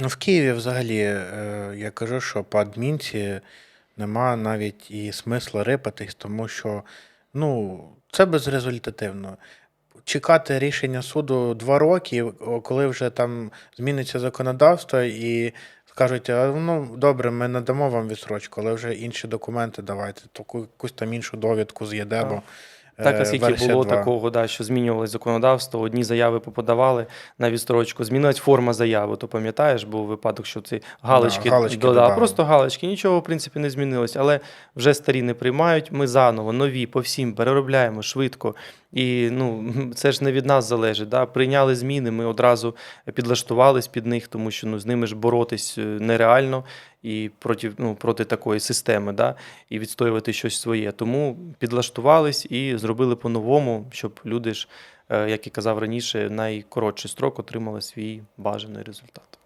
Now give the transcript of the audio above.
Ну, в Києві взагалі, е, я кажу, що по адмінці нема навіть і смисла рипатись, тому що ну, це безрезультативно. Чекати рішення суду два роки, коли вже там зміниться законодавство і скажуть, ну добре, ми надамо вам відсрочку, але вже інші документи давайте, таку якусь там іншу довідку з ЄДЕБО. Так, е, оскільки було 2. такого, да, що змінювалось законодавство, одні заяви поподавали на відстрочку, змінилась форма заяви. То пам'ятаєш, був випадок, що ці галочки, галочки додали. додали. Просто галочки, нічого в принципі не змінилось, але вже старі не приймають. Ми заново, нові по всім переробляємо швидко. І ну, це ж не від нас залежить. Да? Прийняли зміни, ми одразу підлаштувались під них, тому що ну, з ними ж боротись е, нереально і проти, ну, проти такої системи, да? і відстоювати щось своє. Тому підлаштувались і зробили по-новому, щоб люди ж, е, як і казав раніше, найкоротший строк отримали свій бажаний результат.